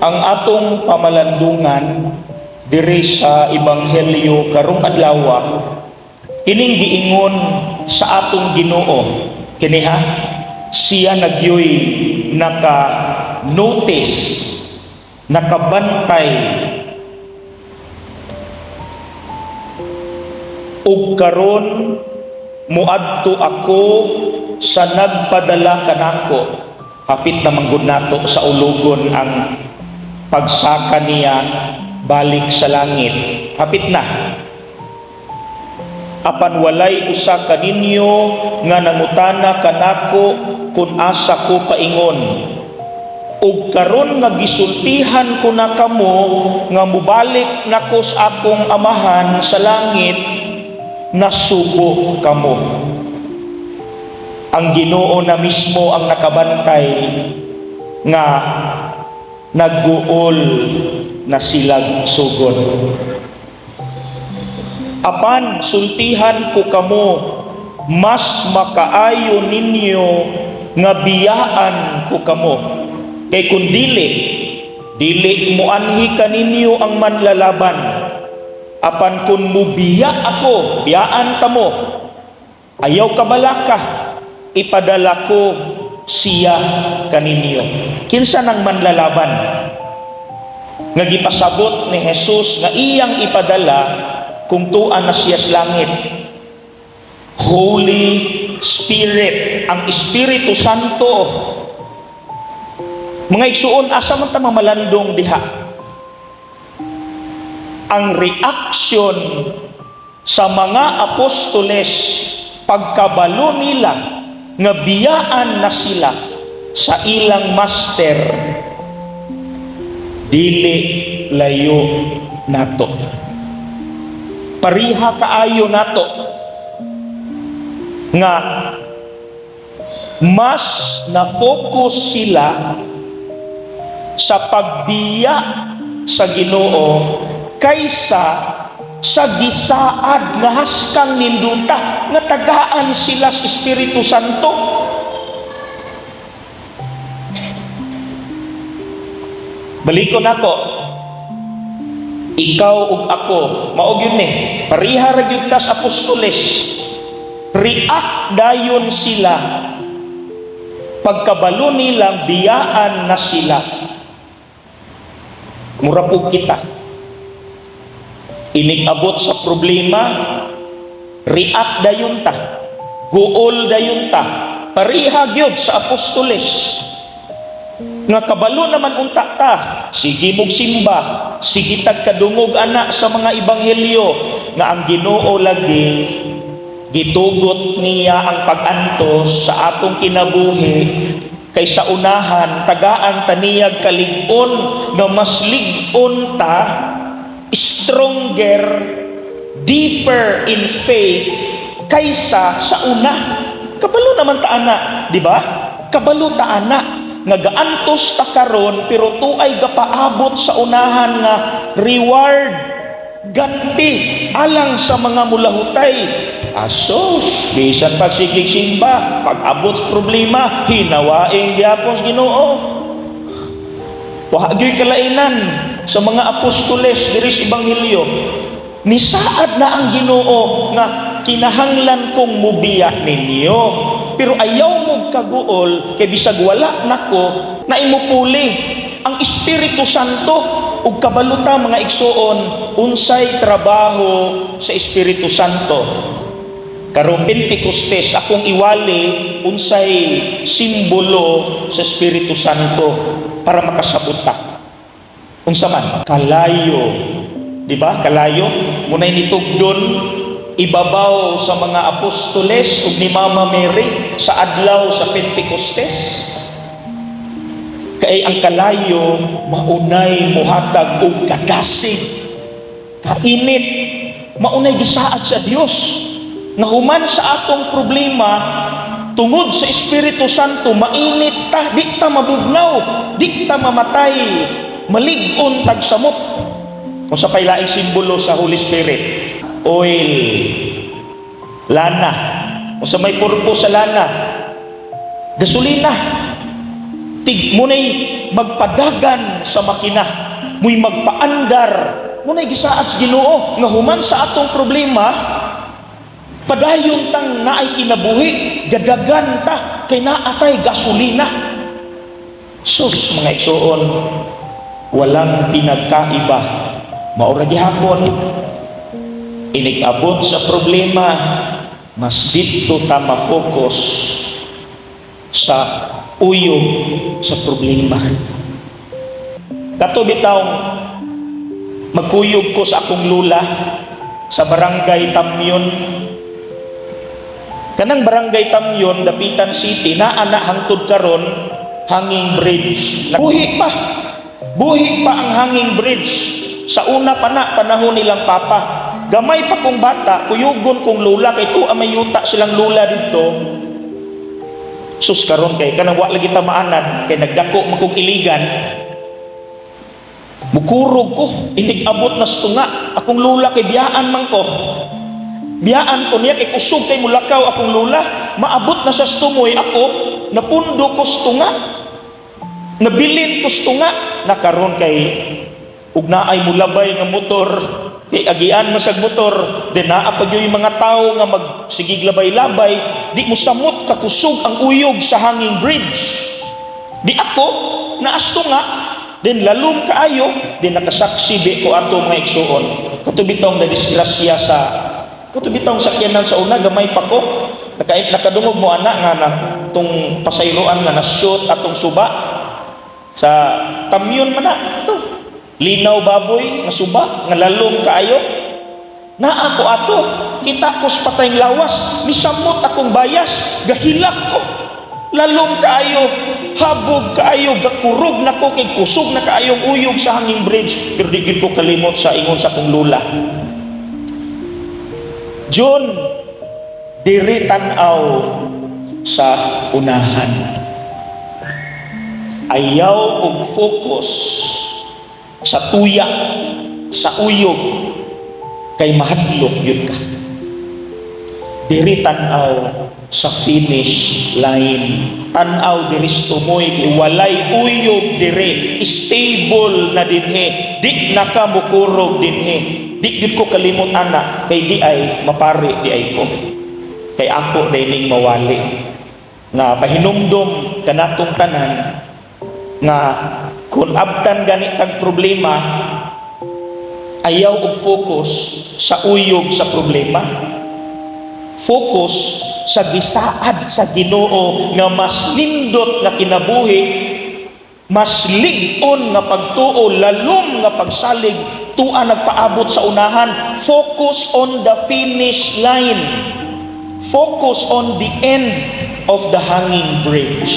ang atong pamalandungan diri sa ebanghelyo karong adlaw kining giingon sa atong Ginoo. Kini ha siya nagyoy naka notice nakabantay ug karon muadto ako sa nagpadala kanako. Hapit na manggod nato sa ulugon ang pagsaka niya balik sa langit. Hapit na. Apan walay usa kaninyo nga nangutana kanako kun asa ko paingon. Ug karon nga gisultihan ko na kamo nga mubalik nako sa akong amahan sa langit nasubo kamo. Ang Ginoo na mismo ang nakabantay nga nagguol na silag sugod apan sultihan ko kamo mas makaayo ninyo nga biyaan ko kamo. Kay kun dili dili mo anhi kaninyo ang manlalaban. Apan kun mubiya ako biyaan kamo ayaw kabalaka ipadala ko siya kaninyo. Kinsa nang manlalaban? Nga gipasabot ni Jesus nga iyang ipadala kung tuan na siya sa langit. Holy Spirit ang Espiritu Santo. Mga igsuon asa man ta mamalandong diha? Ang reaksyon sa mga apostoles pagkabalo nila nga biyaan na sila sa ilang master. Dili layo nato. Pariha kaayo nato. Nga mas na-focus sila sa pagbiya sa Ginoo kaysa sa gisaad nga haskang ninduta nga tagaan sila sa Espiritu Santo. Balikon ako. Ikaw ug ako mao gyud ni pariha ra gyud ta sa apostoles. React dayon sila. Pagkabalo nilang biyaan na sila. Mura po kita inigabot sa problema react dayon ta guol dayon pariha gyud sa apostoles. Nga kabalo naman unta ta sige mog simba sige tag kadungog anak sa mga ebanghelyo nga ang Ginoo lagi gitugot niya ang pag-antos sa atong kinabuhi kaysa unahan tagaan taniyag kalig-on nga mas lig-on ta stronger deeper in faith kaysa sa una. Kabalo naman ta ana di ba? Kabalo ta ana. Nga gaantos ta karon pero tuay gapaabot sa unahan nga reward ganti alang sa mga mulahutay. Asos bisan pag sigig simba pag abot problema hinawaing gyapon Ginoo wa gyud kalainan sa mga apostoles diri sa ebanghelyo. Nisaad na ang Ginoo nga kinahanglan kong mubiya ninyo. Pero ayaw mo kaguol kay bisag wala nako na imupuli ang Espiritu Santo ug kabaluta mga igsuon unsay trabaho sa Espiritu Santo karong Pentekostes akong iwali unsay simbolo sa Espiritu Santo para makasabot ta. Unsa man? Kalayo. Di ba? Kalayo. Munay nitugdon ibabaw sa mga apostoles ug ni Mama Mary sa adlaw sa Pentekostes kay ang kalayo maunay muhatag og kagasig kainit maunay gisaad sa Dios nga human sa atong problema tungod sa Espiritu Santo mainit ta di ta mabugnaw di ta mamatay malig-on tag samot kung sa pailaing simbolo sa Holy Spirit oil lana. Kung sa may purpose sa lana gasolina. Tig munay magpadagan sa makina muy magpaandar. Munay gisaad sa Ginoo nga human sa atong problema padayon tang naay kinabuhi gadagan ta kay naatay gasolina. Sus mga igsoon walang pinagkaiba. Maura gihapon. Inigabot sa problema mas dito ta ma-focus sa uyo sa problema. Kato bitaw magkuyog ko sa akong lula sa barangay Tamyon kanang barangay Tamyon Dapitan City naa na hangtod karon hanging bridge. Buhi pa. Buhi pa ang hanging bridge. Sa una pa na panahon nilang papa. Gamay pa kong bata kuyugon kong lula kay tuwa may yuta silang lula dito. Sus karon kay kanang wa lagi ta maanan kay nagdako man kong iligan. Mukurog ko inig abot na tunga akong lula kay biyaan man ko biyaan ko niya kay kusog kay mulakaw akong lula. Maabot na sa stumoy ako napundo ko sa tunga. Nabilin ko sa tunga. Nakaron kay ug naay mulabay nga motor. Kay agian masag motor. Din naa pa yung mga tao nga magsigig labay-labay. Di mo samot kakusog ang uyog sa hanging bridge. Di ako naasto nga din lalom kaayo. Din nakasaksi di ko ato mga igsuon katubitong na disgrasya sa katubitong sakyanan sa una gamay pa ko. Naka nakadungog mo ana nga na tong pasayroan nga na-shoot atong suba. Sa tamyon man na ito. Linaw baboy nga suba nga lalom kaayo. Na ako ato kita ko sa patayng lawas. Misamot akong bayas gahilak ko. Lalom kaayo habog kaayo gakurog na ko kay kusog na kaayong uyog sa hanging bridge. Pero di ko kalimot sa ingon sa akong lula John diri tan-aw sa unahan. Ayaw og focus sa tuya sa uyog kay mahadlok yun ka. Diri tan-aw sa finish line. Tan-aw diri tumoy kay walay uyog diri. Stable na dinhi. Di na ka mukurog dinhi di gid ko kalimot ana kay di ay mapari di ay ko. Kay ako dining mawali. Nga pahinumdom kanatong tanan nga kung abtan ganitang problema ayaw og focus sa uyog sa problema. Focus sa gisaad sa Ginoo nga mas nindot nga kinabuhi mas lig-on nga pagtuo lalom nga pagsalig tua nagpaabot sa unahan. Focus on the finish line. Focus on the end of the hanging bridge